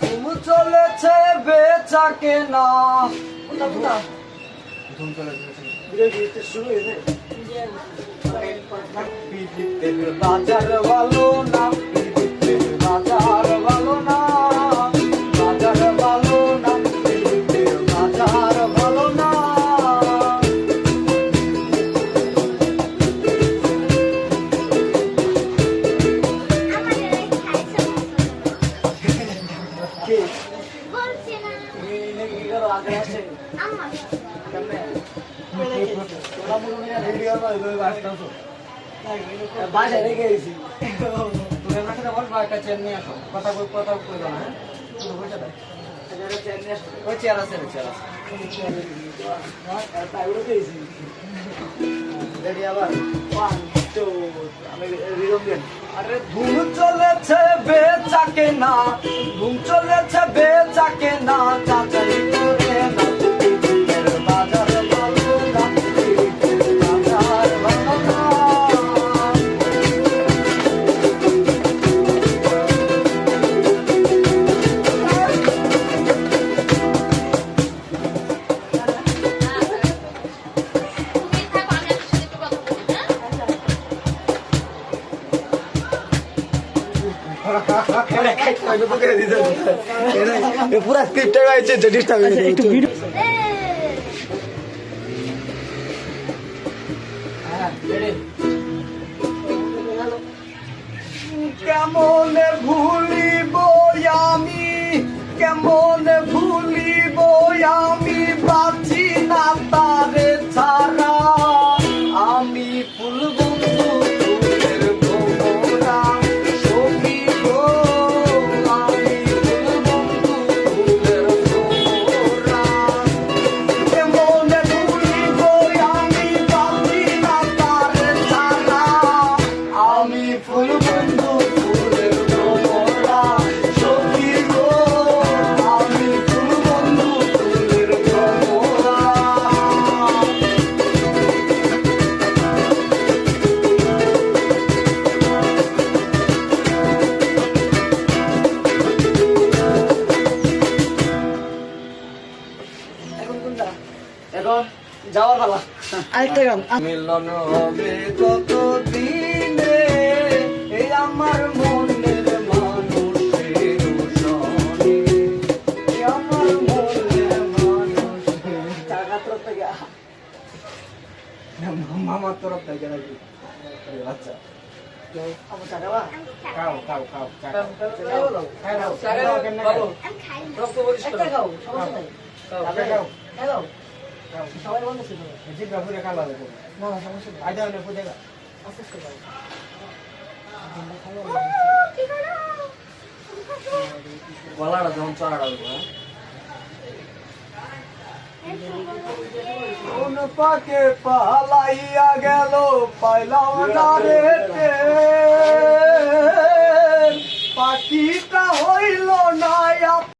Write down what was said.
ধুম চলেছে বেচাকে না ঘুম চলেছে শুরু বাজার না বাজার। কে? বলছি না। তুমি নাকি কি করো? আগে আসে। আমার কেমনে? তোরা মনে হয় ভিডিও নয় দুই বাসটাছ বাসায় রেখে গেছি তুমি আমার সাথে বলবা একটা চেন নিয়ে আসো। কথা কই কথা কই না হ্যাঁ? তুমি বসে থাক এটা চেন নিয়ে আসো। ওই চেয়ার আছে চেয়ার আছে। তাই উড়ে গেছি রেডি আবার? ওয়ান টু আমি রিদম দেন। আরে ধুম চলেছে বেচাকে না চলেছে বেচাকে না পুরা ডিস্টার্ব একটু ভিডিও কেমন ভুলিব আমি? কেমন যাওয়ার পালা। আরেকটা গান। মিলন হবে কত দিনে এই আমার মনের মানুষের সনে এই আমার মনের মানুষের টাকা তরফ থেকে। মামার তরফ থেকে নাকি? আচ্ছা। খাও। সবাই বন্ধ পাকে পালাইয়া গেল পাইলাম না রে